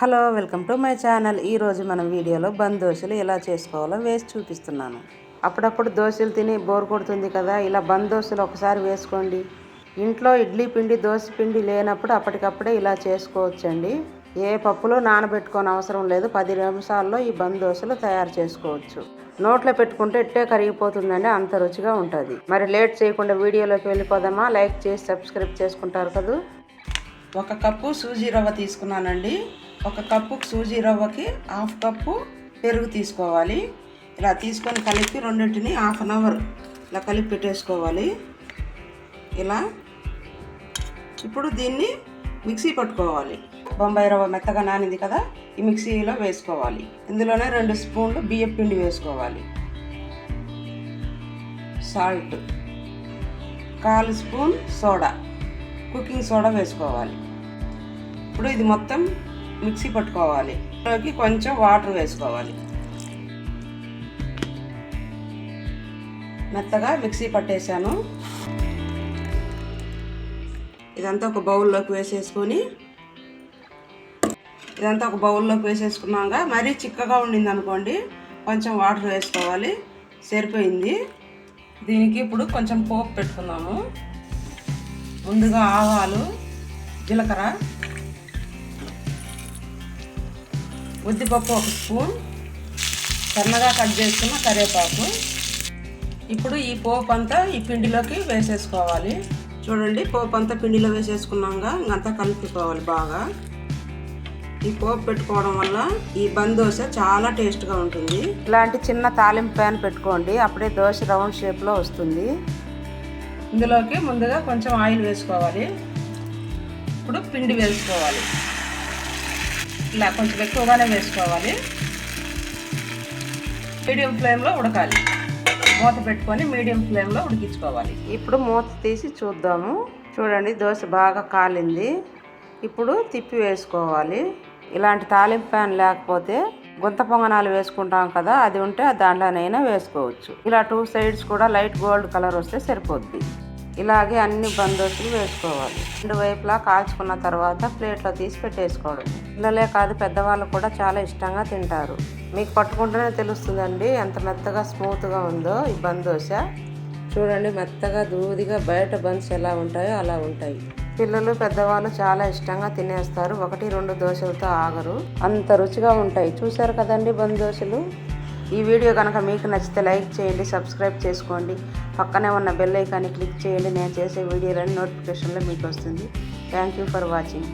Hello welcome to my channel. ఈరోజు మనం వీడియోలో బంద్ దోశలు ఎలా చేసుకోవాలో వేసి చూపిస్తున్నాను. అప్పుడప్పుడు దోశలు తిని బోర్ కొడుతుంది కదా ఇలా బంద్ దోశలు ఒకసారి వేసుకోండి. ఇంట్లో ఇడ్లీ పిండి దోశ పిండి లేనప్పుడు అప్పటికప్పుడే ఇలా చేసుకోవచ్చండి. ఏ పప్పులో నానబెట్టుకోని అవసరం లేదు పది నిమిషాల్లో ఈ బంద్ దోశలు తయారు చేసుకోవచ్చు. నోట్లో పెట్టుకుంటే ఇట్టే కరిగిపోతుందండి అంత రుచిగా ఉంటుంది. మరి లేట్ చేయకుండా వీడియోలోకి వెళ్ళిపోదామా? లైక్ చేసి సబ్స్క్రైబ్ చేసుకుంటారు కదా? ఒక కప్పు సూజీ రవ్వ తీసుకున్నానండి. ఒక కప్పు సూజీ రవ్వకి హాఫ్ కప్పు పెరుగు తీసుకోవాలి. ఇలా తీసుకొని కలిపి రెండింటిని హాఫ్ అన్ అవర్ ఇలా కలిపి పెట్టేసుకోవాలి. ఇలా ఇప్పుడు దీన్ని మిక్సీ పట్టుకోవాలి. బొంబాయి రవ్వ మెత్తగా నానింది కదా ఈ మిక్సీలో వేసుకోవాలి. ఇందులోనే రెండు స్పూన్లు బియ్యం పిండి వేసుకోవాలి. సాల్ట్ కాలు స్పూన్ సోడా కుకింగ్ సోడా వేసుకోవాలి. ఇప్పుడు ఇది మొత్తం మిక్సీ పట్టుకోవాలి. ఇందులోకి కొంచెం వాటర్ వేసుకోవాలి. మెత్తగా మిక్సీ పట్టేశాను. ఇదంతా ఒక బౌల్లోకి వేసేసుకొని ఇదంతా ఒక బౌల్లోకి వేసేసుకున్నాక మరీ చిక్కగా ఉండింది అనుకోండి కొంచెం వాటర్ వేసుకోవాలి. సరిపోయింది. దీనికి ఇప్పుడు కొంచెం పోపు పెట్టుకున్నాము ముందుగా ఆవాలు జీలకర్ర ఉద్దిపప్పు ఒక స్పూన్ సన్నగా కట్ చేసుకున్న కరివేపాకు. ఇప్పుడు ఈ పోపు అంతా ఈ పిండిలోకి వేసేసుకోవాలి. చూడండి పోపు అంతా పిండిలో వేసేసుకున్నాక ఇంకంతా కలుపుకోవాలి బాగా. ఈ పోపు పెట్టుకోవడం వల్ల ఈ బంద్ దోశ చాలా టేస్ట్గా ఉంటుంది. ఇలాంటి చిన్న తాలింపు ప్యాన్ పెట్టుకోండి అప్పుడే దోశ రౌండ్ షేప్లో వస్తుంది. ఇందులోకి ముందుగా కొంచెం ఆయిల్ వేసుకోవాలి. ఇప్పుడు పిండి వేసుకోవాలి. ఇలా కొంచెం ఎక్కువగానే వేసుకోవాలి. మీడియం ఫ్లేమ్లో ఉడకాలి. మూత పెట్టుకొని మీడియం ఫ్లేమ్లో ఉడికించుకోవాలి. ఇప్పుడు మూత తీసి చూద్దాము. చూడండి దోశ బాగా కాలింది. ఇప్పుడు తిప్పి వేసుకోవాలి. ఇలాంటి తాలింపు ప్యాన్ లేకపోతే గుంత పొంగనాలు వేసుకుంటాం కదా అది ఉంటే దాంట్లోనైనా వేసుకోవచ్చు. ఇలా టూ సైడ్స్ కూడా లైట్ గోల్డ్ కలర్ వస్తే సరిపోద్ది. ఇలాగే అన్ని బందోసులు వేసుకోవాలి. రెండు వైపులా కాల్చుకున్న తర్వాత ప్లేట్లో తీసి పెట్టేసుకోవడం. పిల్లలే కాదు పెద్దవాళ్ళు కూడా చాలా ఇష్టంగా తింటారు. మీకు పట్టుకుంటేనే తెలుస్తుందండి ఎంత మెత్తగా స్మూత్గా ఉందో ఈ బందోశ చూడండి మెత్తగా దూదిగా బయట బన్స్ ఎలా ఉంటాయో అలా ఉంటాయి. పిల్లలు పెద్దవాళ్ళు చాలా ఇష్టంగా తినేస్తారు. ఒకటి రెండు దోశలతో ఆగరు. అంత రుచిగా ఉంటాయి. చూసారు కదండి బందోశలు ఈ వీడియో కనుక మీకు నచ్చితే లైక్ చేయండి సబ్స్క్రైబ్ చేసుకోండి. పక్కనే ఉన్న బెల్ ఐకాన్ని క్లిక్ చేయండి. నేను చేసే వీడియోలను నోటిఫికేషన్లో మీకు వస్తుంది. Thank you for watching